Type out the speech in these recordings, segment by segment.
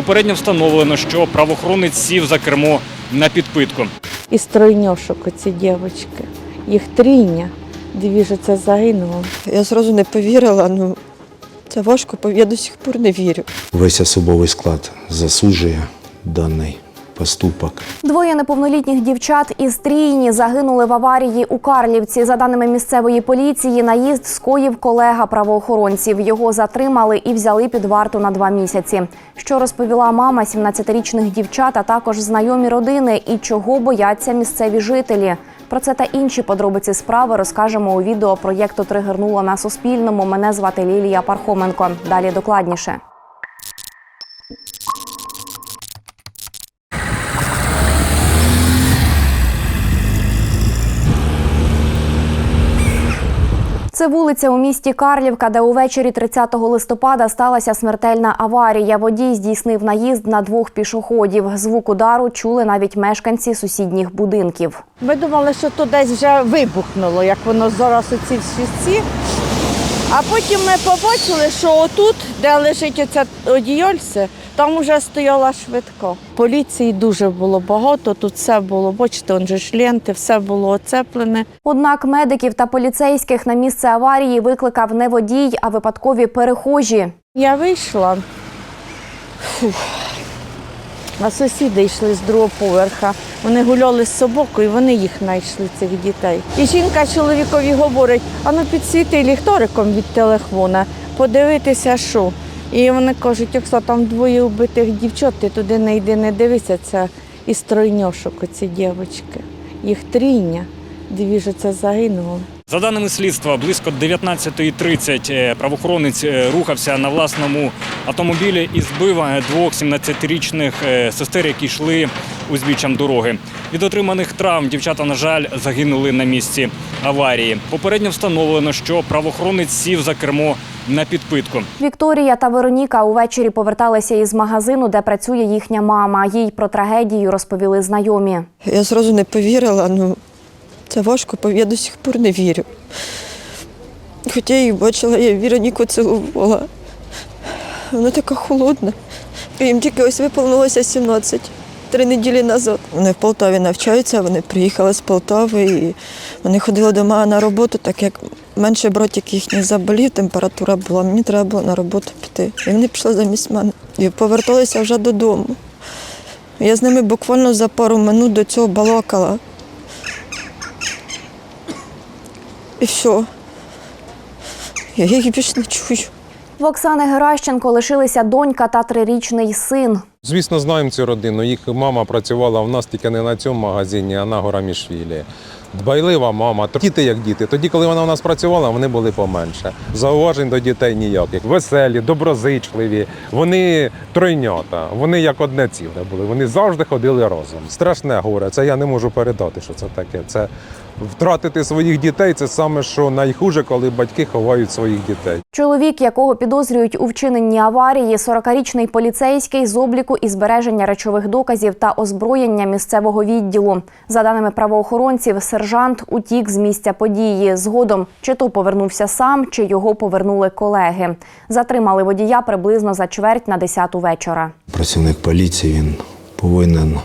Попередньо встановлено, що правоохоронець сів за кермо на підпитку. І стройньошок оці дівчатки. Їх трійня. Дві ж це загинуло. Я зразу не повірила, ну це важко, я до сих пор не вірю. Весь особовий склад засуджує даний поступок. Двоє неповнолітніх дівчат із Трійні загинули в аварії у Карлівці. За даними місцевої поліції, наїзд скоїв колега правоохоронців. Його затримали і взяли під варту на два місяці. Що розповіла мама 17-річних дівчат, а також знайомі родини і чого бояться місцеві жителі. Про це та інші подробиці справи розкажемо у відео проєкту Тригернуло на Суспільному. Мене звати Лілія Пархоменко. Далі докладніше. Це вулиця у місті Карлівка, де увечері 30 листопада сталася смертельна аварія. Водій здійснив наїзд на двох пішоходів. Звук удару чули навіть мешканці сусідніх будинків. Ми думали, що то десь вже вибухнуло, як воно зараз всі ці. А потім ми побачили, що отут, де лежить оце одіяльце, там вже стояла швидко. Поліції дуже було багато, тут все було, бачите, он же ж ленти, все було оцеплене. Однак медиків та поліцейських на місце аварії викликав не водій, а випадкові перехожі. Я вийшла. Фух. А сусіди йшли з другого поверха. Вони гуляли з собакою, вони їх знайшли, цих дітей. І жінка чоловікові говорить, а ну підсвіти ліхториком від телефона, подивитися, що. І вони кажуть, якщо там двоє вбитих дівчат, ти туди не йди, не дивися, це із стройньошок оці дівчатки. Їх трійня, дві ж це загинули. За даними слідства, близько 19.30 е, правоохоронець е, рухався на власному автомобілі і збив е, двох 17-річних е, сестер, які йшли узбіччям дороги. Від отриманих травм дівчата, на жаль, загинули на місці аварії. Попередньо встановлено, що правоохоронець сів за кермо на підпитку. Вікторія та Вероніка увечері поверталися із магазину, де працює їхня мама. Їй про трагедію розповіли знайомі. Я зразу не повірила, ну це важко, пов- я до сих пор не вірю. Хоча я її бачила, я Віроніку цілувала. Вона така холодна. Їм тільки ось виповнилося 17, три неділі назад. Вони в Полтаві навчаються, вони приїхали з Полтави і вони ходили до мене на роботу, так як менше братик їхній заболів, температура була, мені треба було на роботу піти. І вони пішли замість мене. І поверталися вже додому. Я з ними буквально за пару минут до цього балакала. І все. Я їх більше не чую. В Оксани Геращенко лишилися донька та трирічний син. Звісно, знаємо цю родину. Їх мама працювала в нас тільки не на цьому магазині, а на Горамішвілі. Дбайлива мама. Діти як діти. Тоді, коли вона в нас працювала, вони були поменше. Зауважень до дітей ніяких. Веселі, доброзичливі. Вони тройнята. Вони як одне ціле були. Вони завжди ходили разом. Страшне горе. Це я не можу передати, що це таке. Це втратити своїх дітей. Це саме що найхуже, коли батьки ховають своїх дітей. Чоловік, якого підозрюють у вчиненні аварії, 40-річний поліцейський з обліку і збереження речових доказів та озброєння місцевого відділу. За даними правоохоронців, сержант утік з місця події. Згодом чи то повернувся сам, чи його повернули колеги. Затримали водія приблизно за чверть на 10 вечора. Працівник поліції він повинен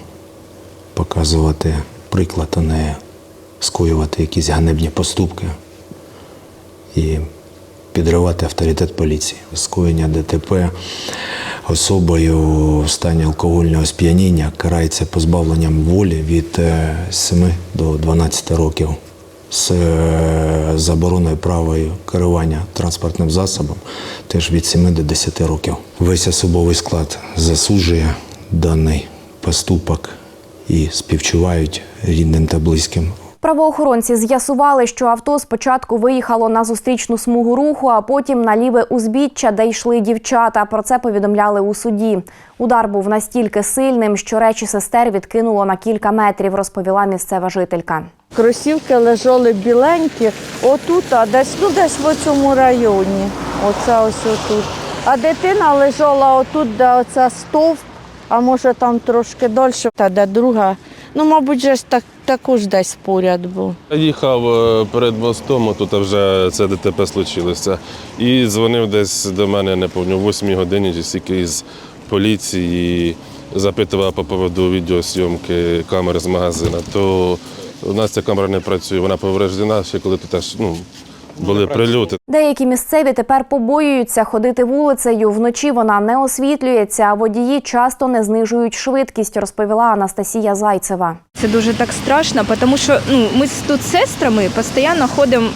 показувати приклад, а не скоювати якісь ганебні поступки і підривати авторитет поліції. Скоєння ДТП особою в стані алкогольного сп'яніння карається позбавленням волі від е, 7 до 12 років з е, забороною правою керування транспортним засобом теж від 7 до 10 років. Весь особовий склад засуджує даний поступок і співчувають рідним та близьким Правоохоронці з'ясували, що авто спочатку виїхало на зустрічну смугу руху, а потім на ліве узбіччя, де йшли дівчата. Про це повідомляли у суді. Удар був настільки сильним, що речі сестер відкинуло на кілька метрів, розповіла місцева жителька. Кросівки лежали біленькі, отут, а десь, ну десь в цьому районі. Оце ось отут. А дитина лежала отут, де оце стовп, а може там трошки далі, та де друга. Ну, мабуть, ж так, також десь поряд був. Я їхав е, перед мостом, тут вже це ДТП случилося. І дзвонив десь до мене, не пам'ятаю, о 8 годині чи стільки із поліції, запитував по поводу відеозйомки камери з магазину, то у нас ця камера не працює, вона повреждена, ще коли тут аж ну, були прильоти. Деякі місцеві тепер побоюються ходити вулицею. Вночі вона не освітлюється, а водії часто не знижують швидкість, розповіла Анастасія Зайцева. Це дуже так страшно, тому що ну, ми тут з сестрами постійно ходимо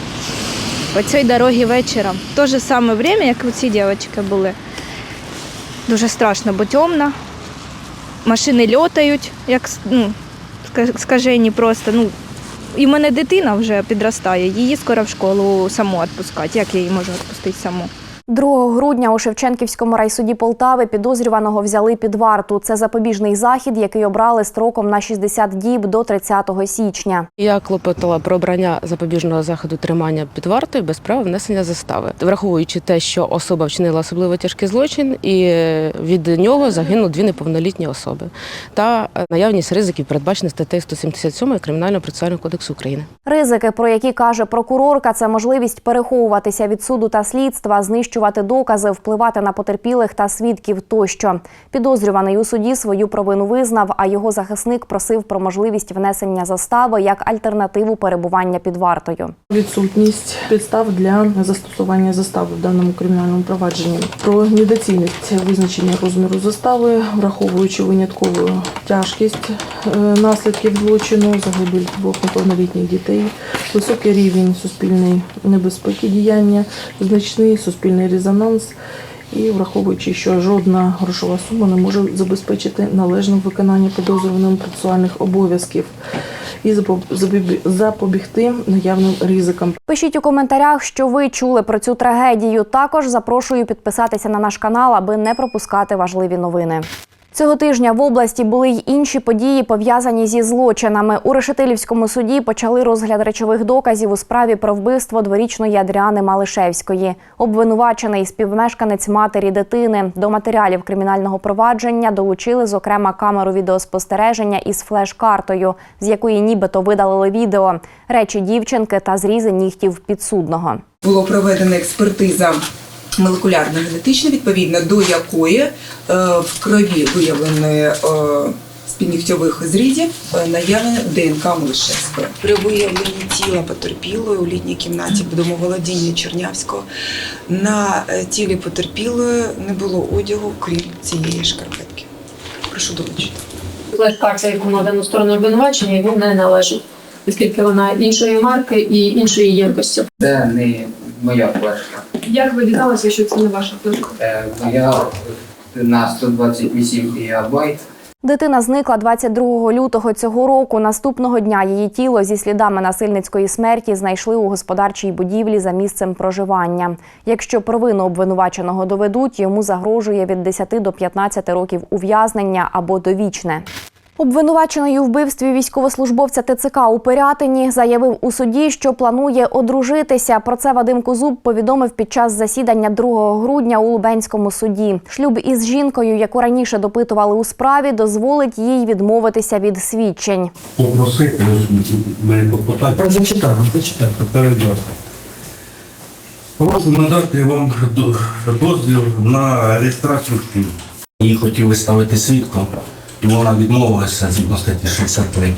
по цій дорозі вечором. В те саме время, як у ці дівчатки були. Дуже страшно, бо темно. Машини льотають, як ну, скажені просто. Ну, і в мене дитина вже підростає, її скоро в школу саму відпускати. Як я її можу відпустити саму? 2 грудня у Шевченківському райсуді Полтави підозрюваного взяли під варту. Це запобіжний захід, який обрали строком на 60 діб до 30 січня. Я клопотала про обрання запобіжного заходу тримання під вартою без права внесення застави, враховуючи те, що особа вчинила особливо тяжкий злочин, і від нього загинули дві неповнолітні особи та наявність ризиків, передбачених статтею 177 Кримінального процесуального кодексу України. Ризики, про які каже прокурорка, це можливість переховуватися від суду та слідства, знищувати докази, впливати на потерпілих та свідків тощо. Підозрюваний у суді свою провину визнав, а його захисник просив про можливість внесення застави як альтернативу перебування під вартою. Відсутність підстав для застосування застави в даному кримінальному провадженні. Про недоцільність визначення розміру застави, враховуючи виняткову тяжкість е, наслідків злочину, загибель двох неповнолітніх дітей, високий рівень суспільної небезпеки діяння, значний суспільний резонанс. І враховуючи, що жодна грошова сума не може забезпечити належне виконання підозрюваним процесуальних обов'язків і запоб- запобігти наявним ризикам. Пишіть у коментарях, що ви чули про цю трагедію. Також запрошую підписатися на наш канал, аби не пропускати важливі новини. Цього тижня в області були й інші події, пов'язані зі злочинами. У Решетилівському суді почали розгляд речових доказів у справі про вбивство дворічної Адріани Малишевської. Обвинувачений співмешканець матері дитини. До матеріалів кримінального провадження долучили, зокрема, камеру відеоспостереження із флеш-картою, з якої нібито видалили відео, речі дівчинки та зрізи нігтів підсудного. було проведена експертиза молекулярно-генетична, відповідно до якої е, в крові виявленої е, з піднігтьових зрізів е, наявлено ДНК Малишевської. При виявленні тіла потерпілої у літній кімнаті в домоволодінні Чернявського на тілі потерпілої не було одягу, крім цієї шкарпетки. Прошу долучити. Флеш-карта, яку надану сторону обвинувачення, він не належить, оскільки вона іншої марки і іншої ємкості. Це не моя флешка. Як ви дізналися, що це не ваша флешка? Е, Моя на 128 гігабайт. Дитина зникла 22 лютого цього року. Наступного дня її тіло зі слідами насильницької смерті знайшли у господарчій будівлі за місцем проживання. Якщо провину обвинуваченого доведуть, йому загрожує від 10 до 15 років ув'язнення або довічне. Обвинувачений у вбивстві військовослужбовця ТЦК у Пирятині заявив у суді, що планує одружитися. Про це Вадим Козуб повідомив під час засідання 2 грудня у Лубенському суді. Шлюб із жінкою, яку раніше допитували у справі, дозволить їй відмовитися від свідчень. попросити мене попитати. Зачитати, передати. Прошу надати вам до- дозвіл на реєстрацію. Її хотіли ставити свідком, і вона відмовилася згідно статті 63.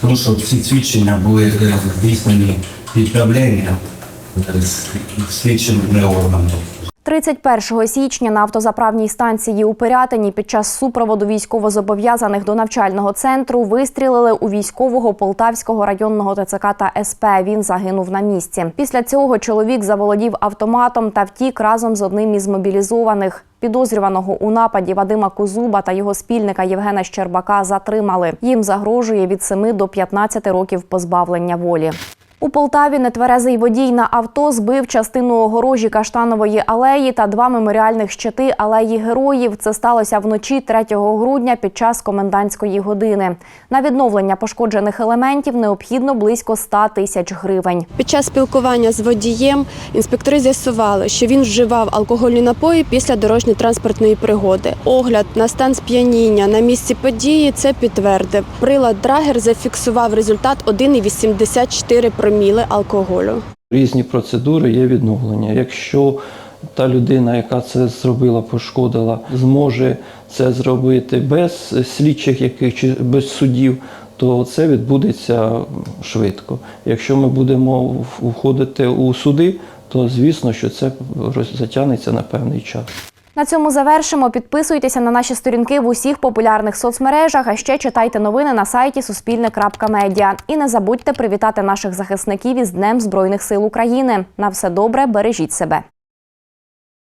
Тому що всі свідчення були е, здійснені підправлення е, з слідчими органами. 31 січня на автозаправній станції у Пирятині під час супроводу військовозобов'язаних до навчального центру вистрілили у військового Полтавського районного ТЦК та СП. Він загинув на місці. Після цього чоловік заволодів автоматом та втік разом з одним із мобілізованих. Підозрюваного у нападі Вадима Кузуба та його спільника Євгена Щербака затримали. Їм загрожує від 7 до 15 років позбавлення волі. У Полтаві нетверезий водій на авто збив частину огорожі Каштанової алеї та два меморіальних щити алеї героїв. Це сталося вночі 3 грудня під час комендантської години. На відновлення пошкоджених елементів необхідно близько 100 тисяч гривень. Під час спілкування з водієм інспектори з'ясували, що він вживав алкогольні напої після дорожньо-транспортної пригоди. Огляд на стан сп'яніння на місці події це підтвердив. Прилад Драгер зафіксував результат 1,84 проміли алкоголю. Різні процедури є відновлення. Якщо та людина, яка це зробила, пошкодила, зможе це зробити без слідчих яких чи без судів, то це відбудеться швидко. Якщо ми будемо входити у суди, то звісно, що це затягнеться на певний час. На цьому завершимо. Підписуйтеся на наші сторінки в усіх популярних соцмережах, а ще читайте новини на сайті Суспільне.Медіа. І не забудьте привітати наших захисників із Днем Збройних сил України. На все добре, бережіть себе.